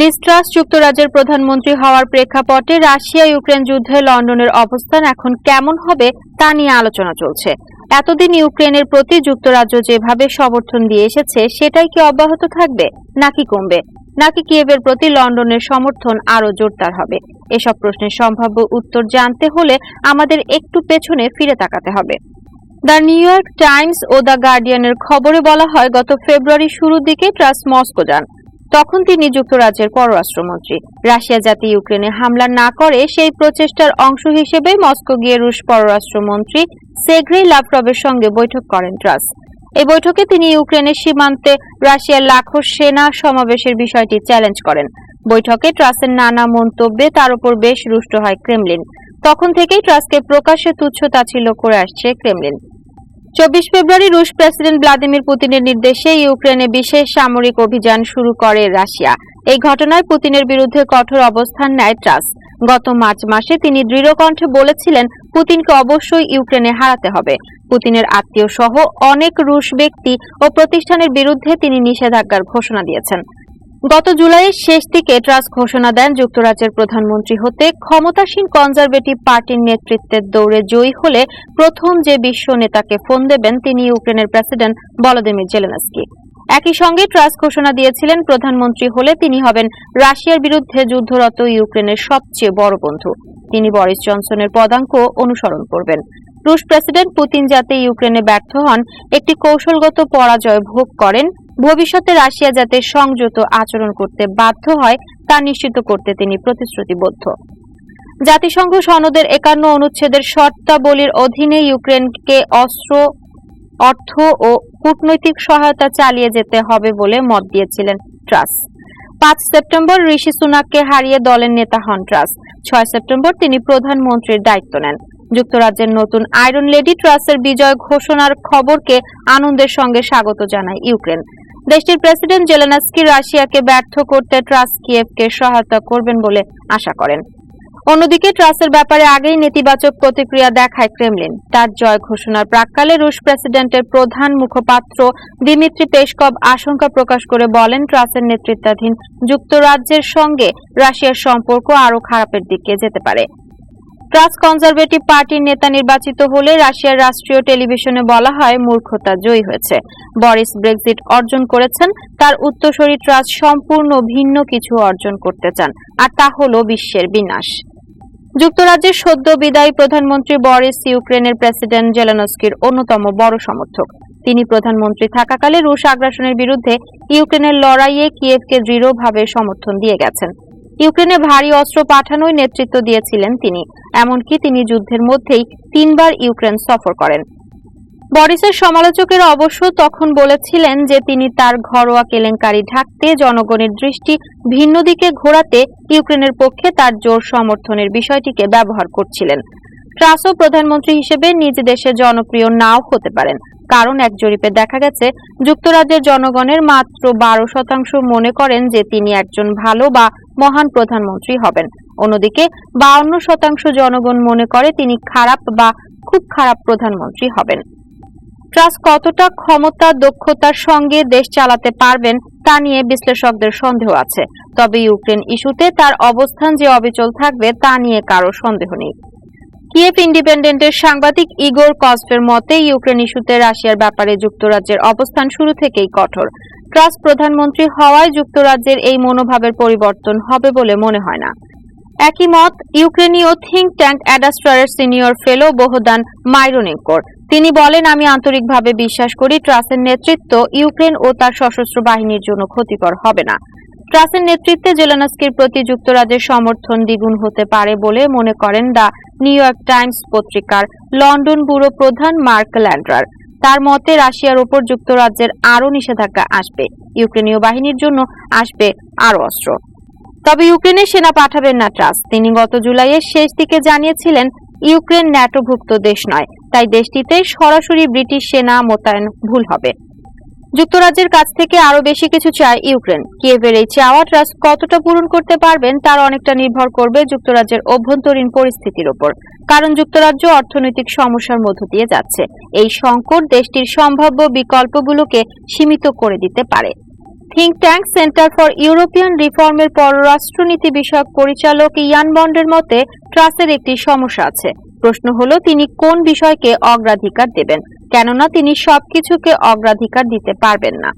Lease ট্রাস যুক্তরাজ্যের প্রধানমন্ত্রী হওয়ার প্রেক্ষাপটে রাশিয়া ইউক্রেন যুদ্ধে লন্ডনের অবস্থান এখন কেমন হবে তা নিয়ে আলোচনা চলছে। এতদিন ইউক্রেনের প্রতি যুক্তরাজ্য যেভাবে সমর্থন দিয়ে এসেছে, সেটাই কি অব্যাহত থাকবে নাকি কমবে? নাকি কিয়েভের প্রতি লন্ডনের সমর্থন আরও জোরদার হবে? এসব প্রশ্নের সম্ভাব্য উত্তর জানতে হলে আমাদের একটু পেছনে ফিরে তাকাতে হবে। দ্য নিউ ইয়র্ক টাইমস ও দ্য গার্ডিয়ানের খবরে বলা হয়, গত ফেব্রুয়ারি শুরুর দিকে ট্রাস মস্কো যান। তখন তিনি যুক্তরাজ্যের পররাষ্ট্রমন্ত্রী। রাশিয়া যাতে ইউক্রেনে হামলা না করে সেই প্রচেষ্টার অংশ হিসেবে মস্কো গিয়ে রুশ পররাষ্ট্রমন্ত্রী সেগ্রেই লাভরবের সঙ্গে বৈঠক করেন ট্রাস এই বৈঠকে তিনি ইউক্রেনের সীমান্তে রাশিয়ার লাখো সেনা সমাবেশের বিষয়টি চ্যালেঞ্জ করেন। বৈঠকে ট্রাসের নানা মন্তব্যে তার উপর বেশ রুষ্ট হয় ক্রেমলিন। তখন থেকেই ট্রাসকে প্রকাশ্যে তুচ্ছ তাচ্ছিল্য করে আসছে ক্রেমলিন। চব্বিশ ফেব্রুয়ারি রুশ প্রেসিডেন্ট ভ্লাদিমির পুতিনের নির্দেশে ইউক্রেনে বিশেষ সামরিক অভিযান শুরু করে রাশিয়া। এই ঘটনায় পুতিনের বিরুদ্ধে কঠোর অবস্থান নেয় ট্রাস। গত মার্চ মাসে তিনি দৃঢ় কণ্ঠে বলেছিলেন, পুতিনকে অবশ্যই ইউক্রেনে হারাতে হবে। পুতিনের আত্মীয় সহ অনেক রুশ ব্যক্তি ও প্রতিষ্ঠানের বিরুদ্ধে তিনি নিষেধাজ্ঞার ঘোষণা দিয়েছেন। গত জুলাইয়ের শেষ দিকে ট্রাস ঘোষণা দেন যুক্তরাজ্যের প্রধানমন্ত্রী হতে ক্ষমতাসীন কনজারভেটিভ পার্টির নেতৃত্বের দৌড়ে জয়ী হলে প্রথম যে বিশ্ব নেতাকে ফোন দেবেন তিনি ইউক্রেনের প্রেসিডেন্ট ভলোদিমির জেলেনস্কি। একই সঙ্গে ট্রাস ঘোষণা দিয়েছিলেন প্রধানমন্ত্রী হলে তিনি হবেন রাশিয়ার বিরুদ্ধে যুদ্ধরত ইউক্রেনের সবচেয়ে বড় বন্ধু। তিনি বরিস জনসনের পদাঙ্ক অনুসরণ করবেন। রুশ প্রেসিডেন্ট পুতিন যাতে ইউক্রেনে ব্যর্থ হন, একটি কৌশলগত পরাজয় ভোগ করেন ভবিষ্যতে রাশিয়া যাতে সংযত আচরণ করতে বাধ্য হয়, তা নিশ্চিত করতে তিনি প্রতিশ্রুতিবদ্ধ। জাতিসংঘ সনদের একান্ন অনুচ্ছেদের শর্তাবলীর অধীনে ইউক্রেনকে অস্ত্র, অর্থ ও কূটনৈতিক সহায়তা চালিয়ে যেতে হবে বলে মত দিয়েছিলেন ট্রাস পাঁচ সেপ্টেম্বর ঋষি সুনাককে হারিয়ে দলের নেতা হন ট্রাস ছয় সেপ্টেম্বর তিনি প্রধানমন্ত্রীর দায়িত্ব নেন। যুক্তরাজ্যের নতুন আয়রন লেডি ট্রাসের বিজয় ঘোষণার খবরকে আনন্দের সঙ্গে স্বাগত জানায় ইউক্রেন। দেশটির প্রেসিডেন্ট জেলেনাস্কি রাশিয়াকে ব্যর্থ করতে ট্রাস কিয়েভকে সহায়তা করবেন বলে আশা করেন। অন্যদিকে ট্রাসের ব্যাপারে আগেই নেতিবাচক প্রতিক্রিয়া দেখায় ক্রেমলিন। তার জয় ঘোষণার প্রাককালে রুশ প্রেসিডেন্টের প্রধান মুখপাত্র দিমিত্রি পেশকভ আশঙ্কা প্রকাশ করে বলেন ট্রাসের নেতৃত্বাধীন যুক্তরাজ্যের সঙ্গে রাশিয়ার সম্পর্ক আরও খারাপের দিকে যেতে পারে। ট্রাস কনজারভেটিভ পার্টির নেতা নির্বাচিত হলে রাশিয়ার রাষ্ট্রীয় টেলিভিশনে বলা হয় মূর্খতা জয়ী হয়েছে। বরিস ব্রেক্সিট অর্জন করেছেন, তার উত্তরসূরি ট্রাস সম্পূর্ণ ভিন্ন কিছু অর্জন করতে চান, আর তা হল বিশ্বের বিনাশ। যুক্তরাজ্যের সদ্য বিদায়ী প্রধানমন্ত্রী বরিস, ইউক্রেনের প্রেসিডেন্ট জেলানস্কির অন্যতম বড় সমর্থক। তিনি প্রধানমন্ত্রী থাকাকালে রুশ আগ্রাসনের বিরুদ্ধে ইউক্রেনের লড়াইয়ে কিয়েভকে দৃঢ়ভাবে সমর্থন দিয়ে গেছেন। ইউক্রেনে ভারী অস্ত্র পাঠানোয় নেতৃত্ব দিয়েছিলেন তিনি। এমনকি তিনি যুদ্ধের মধ্যেই তিনবার ইউক্রেন সফর করেন। বরিসের সমালোচকেরা অবশ্য তখন বলেছিলেন যে তিনি তার ঘরোয়া কেলেঙ্কারি ঢাকতে জনগণের দৃষ্টি ভিন্ন দিকে ঘোরাতে ইউক্রেনের পক্ষে তার জোর সমর্থনের বিষয়টিকে ব্যবহার করছিলেন। ট্রাসও প্রধানমন্ত্রী হিসেবে নিজ দেশে জনপ্রিয় নাও হতে পারেন। কারণ এক জরিপে দেখা গেছে, যুক্তরাজ্যের জনগণের মাত্র বারো শতাংশ মনে করেন যে তিনি একজন ভালো বা মহান প্রধানমন্ত্রী হবেন। অন্যদিকে, বাউন্ন শতাংশ জনগণ মনে করে তিনি খারাপ বা খুব খারাপ প্রধানমন্ত্রী হবেন। ট্রাস কতটা ক্ষমতা, দক্ষতার সঙ্গে দেশ চালাতে পারবেন, তা নিয়ে বিশ্লেষকদের সন্দেহ আছে। তবে ইউক্রেন ইস্যুতে তার অবস্থান যে অবিচল থাকবে, তা নিয়ে কারও সন্দেহ নেই। কিয়েভ ইন্ডিপেন্ডেন্টের সাংবাদিক ইগোর কস্টের মতে, ইউক্রেন ইস্যুতে রাশিয়ার ব্যাপারে যুক্তরাজ্যের অবস্থান শুরু থেকেই কঠোর। ট্রাস প্রধানমন্ত্রী হওয়ায় যুক্তরাজ্যের এই মনোভাবের পরিবর্তন হবে বলে মনে হয় না। একই মত, ইউক্রেনীয় থিঙ্ক ট্যাঙ্ক অ্যাডাস্ট্রারের সিনিয়র ফেলো বহুদান মাইরোনেঙ্কোর তিনি বলেন, আমি আন্তরিকভাবে বিশ্বাস করি ট্রাসের নেতৃত্ব ইউক্রেন ও তার সশস্ত্র বাহিনীর জন্য ক্ষতিকর হবে না। ট্রাসের নেতৃত্বে জেলানস্কির প্রতি যুক্তরাজ্যের সমর্থন দ্বিগুণ হতে পারে বলে মনে করেন দ্য নিউ ইয়র্ক টাইমস পত্রিকার লন্ডন ব্যুরো প্রধান মার্ক ল্যান্ড্রার। তার মতে, রাশিয়ার উপর যুক্তরাজ্যের আরও নিষেধাজ্ঞা আসবে। ইউক্রেনীয় বাহিনীর জন্য আসবে আরও অস্ত্র। তবে ইউক্রেনে সেনা পাঠাবেন না ট্রাস তিনি গত জুলাইয়ের শেষ দিকে জানিয়েছিলেন, ইউক্রেন ন্যাটোভুক্ত দেশ নয়, তাই দেশটিতে সরাসরি ব্রিটিশ সেনা মোতায়েন ভুল হবে। যুক্তরাজ্যের কাছ থেকে আরও বেশি কিছু চায় ইউক্রেন। কিয়েভের এই চাওয়া ট্রাস্ট কতটা পূরণ করতে পারবেন তার অনেকটা নির্ভর করবে যুক্তরাজ্যের অভ্যন্তরীণ পরিস্থিতির উপর কারণ যুক্তরাজ্য অর্থনৈতিক সমস্যার মধ্য দিয়ে যাচ্ছে। এই সংকট দেশটির সম্ভাব্য বিকল্পগুলোকে সীমিত করে দিতে পারে। Think tank centre for European রিফর্মের পররাষ্ট্রনীতি বিষয়ক পরিচালক ইয়ান বন্ডের মতে ট্রাসের একটি সমস্যা আছে। প্রশ্ন হলো, তিনি কোন বিষয়কে অগ্রাধিকার দেবেন? কেননা তিনি সবকিছুকে অগ্রাধিকার দিতে পারবেন না।